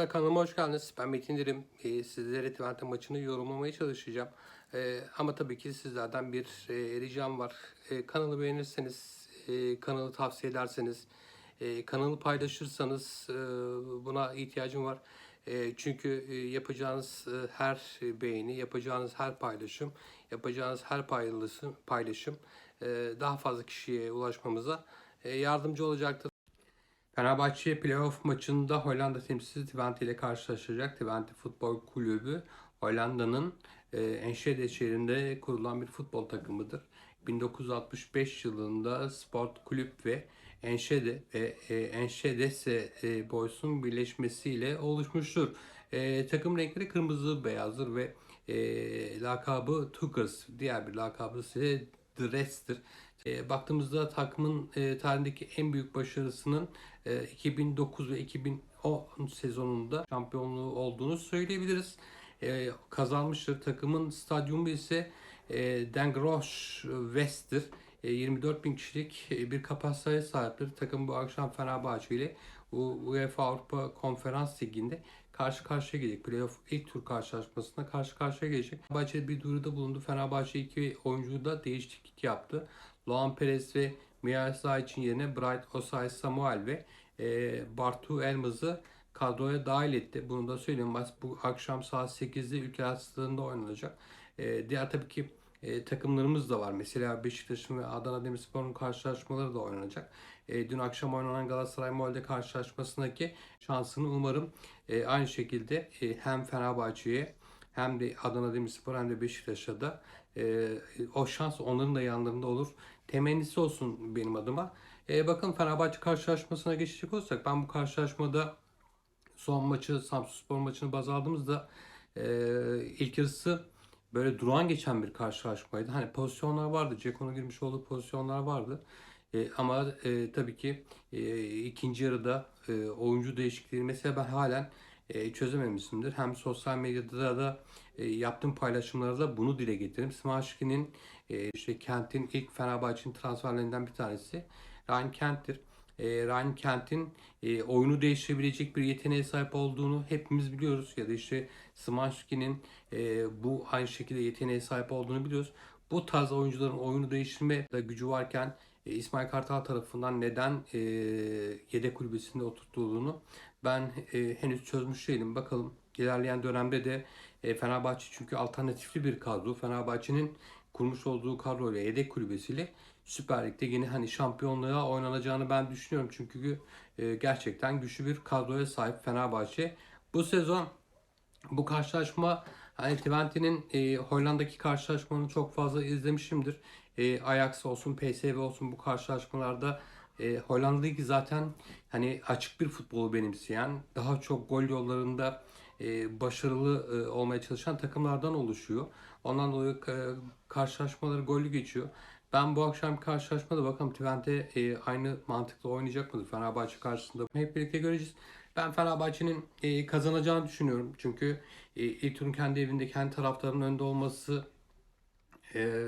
Arkadaşlar kanalıma hoş geldiniz. Ben Metin Dirim. Ee, sizlere Twente maçını yorumlamaya çalışacağım. Ee, ama tabii ki sizlerden bir e, ricam var. Ee, kanalı beğenirseniz, e, kanalı tavsiye ederseniz, e, kanalı paylaşırsanız e, buna ihtiyacım var. E, çünkü e, yapacağınız e, her beğeni, yapacağınız her paylaşım, yapacağınız her paylaşım, paylaşım e, daha fazla kişiye ulaşmamıza e, yardımcı olacaktır. Fenerbahçe playoff maçında Hollanda temsilcisi Twente ile karşılaşacak. Twente Futbol Kulübü Hollanda'nın e, Enschede şehrinde kurulan bir futbol takımıdır. 1965 yılında Sport Kulüp ve Enschede ve e, Enschede e, Boys'un birleşmesiyle oluşmuştur. E, takım renkleri kırmızı beyazdır ve e, lakabı Tuckers, diğer bir lakabı ise Dress'tir. E, baktığımızda takımın e, tarihindeki en büyük başarısının e, 2009 ve 2010 sezonunda şampiyonluğu olduğunu söyleyebiliriz. E, kazanmıştır. Takımın stadyumu ise e, Den Grosch West'tir. E, 24 bin kişilik e, bir kapasiteye sahiptir. Takım bu akşam Fenerbahçe ile UEFA Avrupa Konferans Ligi'nde karşı karşıya gelecek. Playoff ilk tur karşılaşmasında karşı karşıya gelecek. Fenerbahçe bir duyuruda bulundu. Fenerbahçe iki oyuncuyu da değişiklik yaptı. Luan Perez ve Miyasa için yerine Bright Osay Samuel ve e, Bartu Elmaz'ı kadroya dahil etti. Bunu da söyleyeyim. Maç bu akşam saat 8'de ülke stadında oynanacak. E, diğer tabii ki e, takımlarımız da var. Mesela Beşiktaş'ın ve Adana Demirspor'un karşılaşmaları da oynanacak. E, dün akşam oynanan Galatasaray Molde karşılaşmasındaki şansını umarım e, aynı şekilde e, hem Fenerbahçe'ye hem de Adana Demirspor hem de Beşiktaş'a da e, o şans onların da yanlarında olur. Temennisi olsun benim adıma. E, bakın Fenerbahçe karşılaşmasına geçecek olsak ben bu karşılaşmada son maçı Samsunspor maçını baz aldığımızda e, ilk yarısı böyle duran geçen bir karşılaşmaydı. Hani pozisyonlar vardı. Ceko'nun girmiş olduğu pozisyonlar vardı. E, ama e, tabii ki e, ikinci yarıda e, oyuncu değişikliği mesela ben halen e, çözememişimdir. Hem sosyal medyada da e, yaptığım paylaşımlarda bunu dile getirdim. Smaşki'nin e, işte Kent'in ilk Fenerbahçe'nin transferlerinden bir tanesi. Ryan Kent'tir. E, Ryan Kent'in e, oyunu değiştirebilecek bir yeteneğe sahip olduğunu hepimiz biliyoruz. Ya da işte Smaşki'nin e, bu aynı şekilde yeteneğe sahip olduğunu biliyoruz. Bu tarz oyuncuların oyunu değiştirme de gücü varken e, İsmail Kartal tarafından neden e, yedek kulübesinde oturtulduğunu ben e, henüz çözmüş değilim. Bakalım ilerleyen dönemde de e, Fenerbahçe çünkü alternatifli bir kadro. Fenerbahçe'nin kurmuş olduğu kadroyla yedek kulübesiyle Süper Lig'de yine hani şampiyonluğa oynanacağını ben düşünüyorum. Çünkü e, gerçekten güçlü bir kadroya sahip Fenerbahçe. Bu sezon bu karşılaşma hani Twente'nin e, Hollanda'daki karşılaşmanı çok fazla izlemişimdir. E, Ajax olsun, PSV olsun bu karşılaşmalarda e, Hollanda Ligi zaten hani açık bir futbolu benimseyen, daha çok gol yollarında e, başarılı e, olmaya çalışan takımlardan oluşuyor. Ondan dolayı e, karşılaşmaları gollü geçiyor. Ben bu akşam karşılaşmada bakalım Twente e, aynı mantıkla oynayacak mıdır Fenerbahçe karşısında? Hep birlikte göreceğiz. Ben Fenerbahçe'nin e, kazanacağını düşünüyorum. Çünkü e, ilk turun kendi evinde kendi taraftarının önde olması e,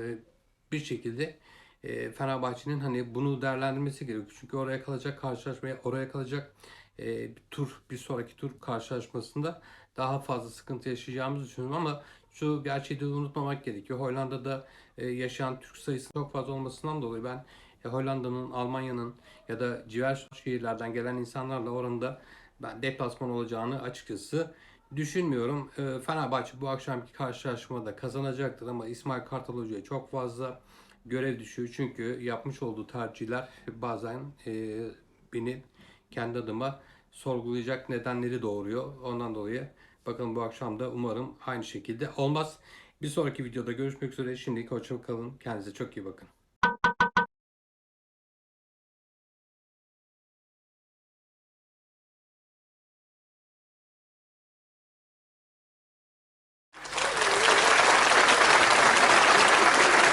bir şekilde e, Fenerbahçe'nin hani bunu değerlendirmesi gerekiyor. Çünkü oraya kalacak karşılaşmaya, oraya kalacak e, bir tur, bir sonraki tur karşılaşmasında daha fazla sıkıntı yaşayacağımızı düşünüyorum ama şu gerçeği de unutmamak gerekiyor. Hollanda'da e, yaşayan Türk sayısı çok fazla olmasından dolayı ben e, Hollanda'nın, Almanya'nın ya da civar şehirlerden gelen insanlarla oranda ben deplasman olacağını açıkçası düşünmüyorum. E, Fenerbahçe bu akşamki karşılaşmada kazanacaktır ama İsmail Kartal Hoca'ya çok fazla görev düşüyor. Çünkü yapmış olduğu tercihler bazen e, beni kendi adıma sorgulayacak nedenleri doğuruyor. Ondan dolayı bakalım bu akşam da umarım aynı şekilde olmaz. Bir sonraki videoda görüşmek üzere. Şimdilik hoşça kalın. Kendinize çok iyi bakın.